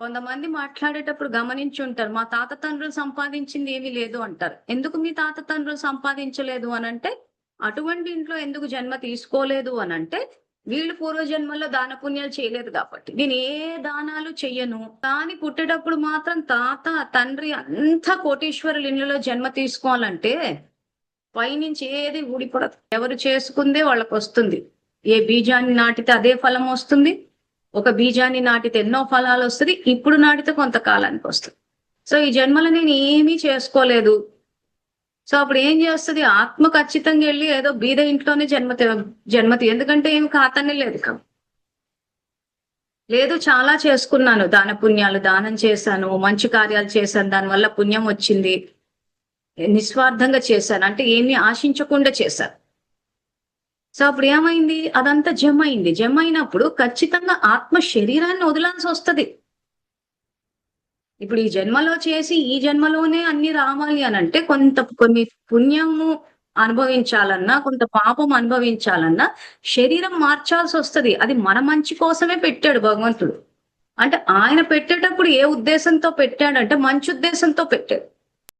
కొంతమంది మాట్లాడేటప్పుడు గమనించి ఉంటారు మా తాత తండ్రులు సంపాదించింది ఏమీ లేదు అంటారు. ఎందుకు మీ తాత తండ్రులు సంపాదించలేదు అని అంటే అటువంటి ఇంట్లో ఎందుకు జన్మ తీసుకోలేదు అని అంటే వీళ్ళు పూర్వజన్మల్లో దాన పుణ్యాలు చేయలేదు కాబట్టి. నేను ఏ దానాలు చెయ్యను. కానీ పుట్టేటప్పుడు మాత్రం తాత తండ్రి అంతా కోటీశ్వరుల ఇళ్ళలో జన్మ తీసుకోవాలంటే పైనుంచి ఏది ఊడిపడదు. ఎవరు చేసుకుందే వాళ్ళకు వస్తుంది ఏ బీజాన్ని నాటితే అదే ఫలం వస్తుంది. ఒక బీజాన్ని నాటితే ఎన్నో ఫలాలు వస్తుంది ఇప్పుడు నాటితే కొంతకాలానికి వస్తుంది. సో ఈ జన్మలో నేను ఏమీ చేసుకోలేదు. సో అప్పుడు ఏం చేస్తుంది? ఆత్మ ఖచ్చితంగా వెళ్ళి ఏదో బీద ఇంట్లోనే జన్మ జన్మతి ఎందుకంటే ఏమి ఖాతానే లేదు కదా లేదు చాలా చేసుకున్నాను. దాన పుణ్యాలు దానం చేశాను మంచి కార్యాలు చేశాను దానివల్ల పుణ్యం వచ్చింది. నిస్వార్థంగా చేశాను. అంటే ఏమీ ఆశించకుండా చేశాను. సో అప్పుడు ఏమైంది? అదంతా జమ అయింది జమ అయినప్పుడు ఖచ్చితంగా ఆత్మ శరీరాన్ని వదలాల్సి వస్తుంది. ఇప్పుడు ఈ జన్మలో చేసి ఈ జన్మలోనే అన్ని రావాలి అని అంటే కొంత కొన్ని పుణ్యము అనుభవించాలన్నా కొంత పాపం అనుభవించాలన్నా శరీరం మార్చాల్సి వస్తది. అది మన మంచి కోసమే పెట్టాడు భగవంతుడు. అంటే ఆయన పెట్టేటప్పుడు ఏ ఉద్దేశంతో పెట్టాడంటే మంచి ఉద్దేశంతో పెట్టాడు.